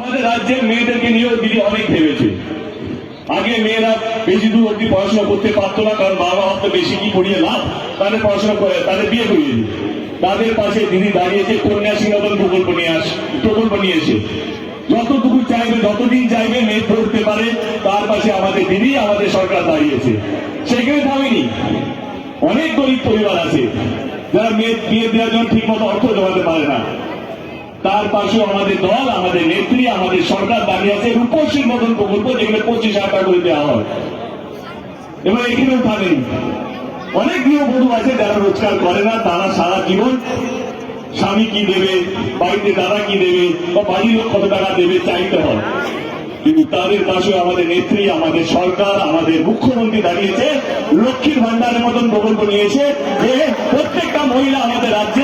আমাদের রাজ্যের মেয়েদেরকে নিয়েও দিদি অনেক ভেবেছে। আগে মেয়েরা বেশি দূর অব্দি পড়াশোনা করতে পারতো না, কারণ বাবা মা তো বেশি কি পড়িয়ে লাভ? তাদের পড়াশোনা করে, তাদের বিয়ে করিয়ে দিই তাদের পাশে দিদি দাঁড়িয়েছে কন্যা সিংহদন প্রকল্প নিয়ে আস, প্রকল্প নিয়ে এসে যতটুকু চাইবে, যতদিন চাইবে, মেয়ে পড়তে পারে, তার পাশে আমাদের দিদি, আমাদের সরকার দাঁড়িয়েছে। সেখানে থামেনি অনেক গরিব পরিবার আছে। যারা মেয়ে, বিয়ে দেওয়ার জন্য ঠিক মতো অর্থ জমাতে পারে না। তার পাশেও আমাদের দল, আমাদের নেত্রী, আমাদের সরকার দাঁড়িয়ে আছে, রূপসীর মতন প্রকল্প যেগুলো পঁচিশ হাজার করে দেওয়া হয়। এবার এখানেও থামেন অনেক গৃহবধূ আছে, যারা রোজগার করে না, তারা সারা জীবন স্বামী কি দেবে, বাড়িতে দাদা কি দেবে, বা বাড়ির লোক কত টাকা দেবে, চাইতে হয়। কিন্তু তাদের পাশে আমাদের নেত্রী, আমাদের সরকার, আমাদের মুখ্যমন্ত্রী দাঁড়িয়েছে, লক্ষ্মীর ভান্ডারের মতন প্রকল্প নিয়েছে, যে প্রত্যেকটা মহিলা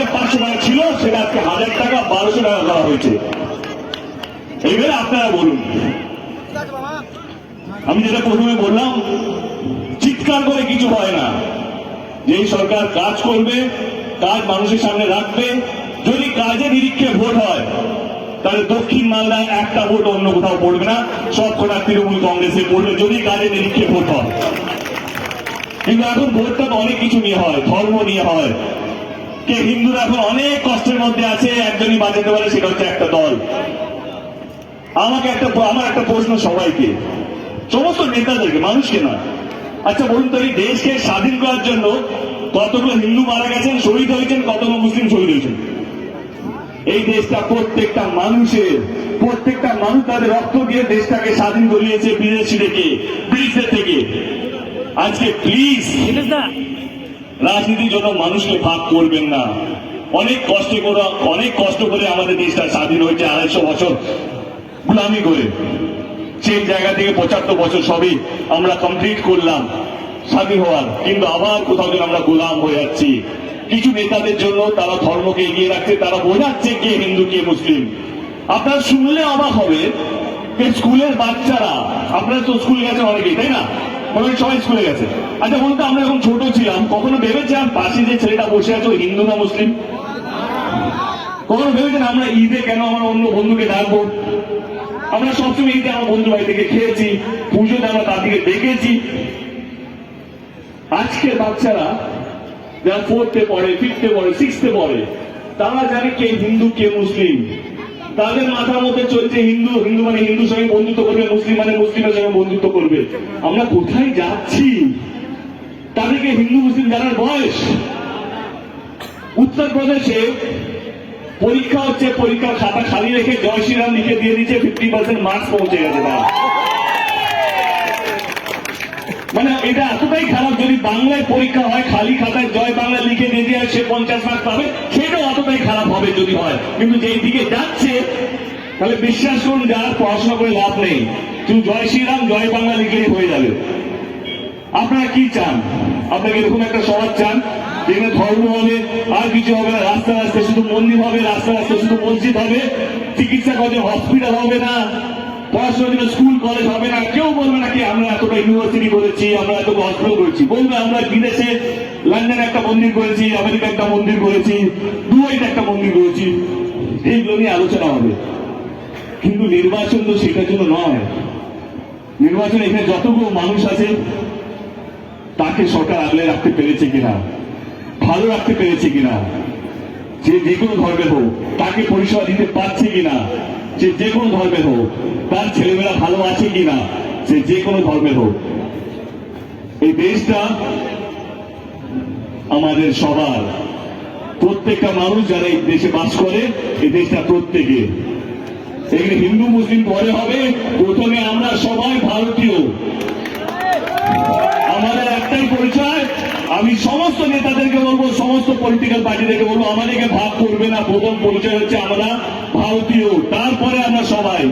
রাজ্যে পাঁচশো টাকা ছিল, সেটা আজকে হাজার টাকা, বারোশো টাকা করা হয়েছে। এবারে আপনারা বলুন। আমি যেটা প্রথমে বললাম, চিৎকার করে কিছু হয় না। যেই সরকার কাজ করবে, কাজ মানুষের সামনে রাখবে, যদি কাজের নিরীক্ষে ভোট হয়, তাহলে দক্ষিণ মালদায় একটা ভোট অন্য কোথাও পড়বে না, সব কটা তৃণমূল কংগ্রেসে পড়বে, যদি কাজের নিরীক্ষে ভোট হয়। কিন্তু এখন ভোটটা অনেক কিছু নিয়ে হয়, ধর্ম নিয়ে হয় কে হিন্দুরা এখন অনেক কষ্টের মধ্যে আছে, একজনই বাঁচাতে পারে, সেটা হচ্ছে একটা দল। আমাকে একটা আমার একটা প্রশ্ন সবাইকে। সমস্ত নেতাদেরকে, মানুষকে নয়। আচ্ছা বলুন তো, এই দেশকে স্বাধীন করার জন্য কতগুলো হিন্দু মারা গেছেন, শহীদ হয়েছেন, কতগুলো মুসলিম শহীদ হয়েছেন? এই দেশটা প্রত্যেকটা মানুষের, প্রত্যেকটা মানুষ তাদের রক্ত দিয়ে দেশটাকে স্বাধীন করিয়েছে বিদেশি থেকে ব্রিটিশদের থেকে। আজকে প্লিজ রাজনীতির জন্য মানুষকে ভাগ করবেন না। অনেক কষ্ট করে, অনেক কষ্ট করে আমাদের দেশটা স্বাধীন হয়েছে আড়াইশো বছর। গুলামি করে। সেই জায়গা থেকে পঁচাত্তর বছর সবই আমরা কমপ্লিট করলাম, স্বাধীন হওয়ার। কিন্তু আবার কোথাও যেন আমরা গোলাম হয়ে যাচ্ছি। কিছু নেতাদের জন্য তারা ধর্মকে এগিয়ে রাখছে, তারা বোঝাচ্ছে কে হিন্দু, কে মুসলিম। আপনারা শুনলে অবাক হবে যে স্কুলের বাচ্চারা, আপনারা তো স্কুল গেছে অনেকেই, তাই না? গেছে। আচ্ছা বলতে আমরা ছোট ছিলাম, কখনো ভেবেছিলাম পাশে যে ছেলেটা বসে আছে, হিন্দু না মুসলিম? কখনো ভেবেছেন আমরা ঈদে কেন আমার অন্য বন্ধুকে ডাকবো? আমরা সবসময় ঈদে আমার বন্ধু থেকে খেয়েছি, পুজোতে আমরা দেখেছি। আজকের বাচ্চারা যারা ফোর্থে পড়ে ফিফথে পড়ে সিক্সথে পড়ে, তারা জানে কে হিন্দু, কে মুসলিম। তাদের মাথার মধ্যে চলছে হিন্দু হিন্দু মানে হিন্দুর সঙ্গে বন্ধুত্ব করবে, মুসলিম মানে মুসলিমের সঙ্গে বন্ধুত্ব করবে। আমরা কোথায় যাচ্ছি? তাদেরকে হিন্দু, মুসলিম জানার বয়স? উত্তরপ্রদেশে পরীক্ষা হচ্ছে পরীক্ষার খাতা খালি রেখে জয় শ্রীরাম লিখে দিয়ে দিচ্ছে ফিফটি পার্সেন্ট মার্কস পৌঁছে গেছে তার। মানে এটা এতটাই খারাপ, যদি বাংলায় পরীক্ষা হয়, খালি খাতায় জয় বাংলা লিখে দিয়ে দিয়ে সে পঞ্চাশ মার্ক পাবে হবে যদি হয়। কিন্তু যেই দিকে যাচ্ছে, তাহলে বিশ্বাস করুন যার পড়াশোনা করে লাভ নেই। তুমি জয় শ্রীরাম, জয় বাংলা লিখলেই হয়ে যাবে। আপনারা কি চান? আপনাকে এরকম একটা সমাজ চান? যেখানে ধর্ম হবে, আর কিছু হবে না, রাস্তা রাস্তায় শুধু মন্দির হবে, রাস্তা রাস্তায় শুধু মসজিদ হবে, চিকিৎসা কলেজে হসপিটাল হবে না। পড়াশোনার জন্য স্কুল কলেজ হবে না। কেউ বলবে না কি, আমরা এতটা ইউনিভার্সিটি করেছি, আমরা এত হসপিটাল করেছি। বলবে, আমরা বিদেশে লন্ডনে একটা মন্দির করেছি আমেরিকা একটা মন্দির করেছি, দুবাইতে একটা মন্দির করেছি। এইগুলো নিয়ে আলোচনা হবে। কিন্তু নির্বাচন তো সেটার জন্য নয়। নির্বাচন এখানে যতগুলো মানুষ আছে, তাকে সরকার আগলে রাখতে পেরেছে কিনা? ভালো রাখতে পেরেছে কিনা? যে যে কোনো ধর্মের হোক, তাকে পরিষেবা দিতে পারছে কিনা, যে যে কোনো ধর্মের হোক, তার ছেলেমেয়েরা ভালো আছে কিনা, সে যে কোনো ধর্মের হোক। এই দেশটা আমাদের সবার। প্রত্যেকটা মানুষ যারা এই দেশে বাস করে, এই দেশটা প্রত্যেকে এখানে হিন্দু, মুসলিম পরে হবে, প্রথমে আমরা সবাই ভারতীয়। আমাদের একটাই পরিচয়, আমি সমস্ত নেতাদেরকে বলব সমস্ত পলিটিক্যাল পার্টিদেরকে বলব আমাদেরকে ভাগ করবে না, প্রথম পরিচয় হচ্ছে আমরা ভারতীয়। তারপরে আমরা সবাই।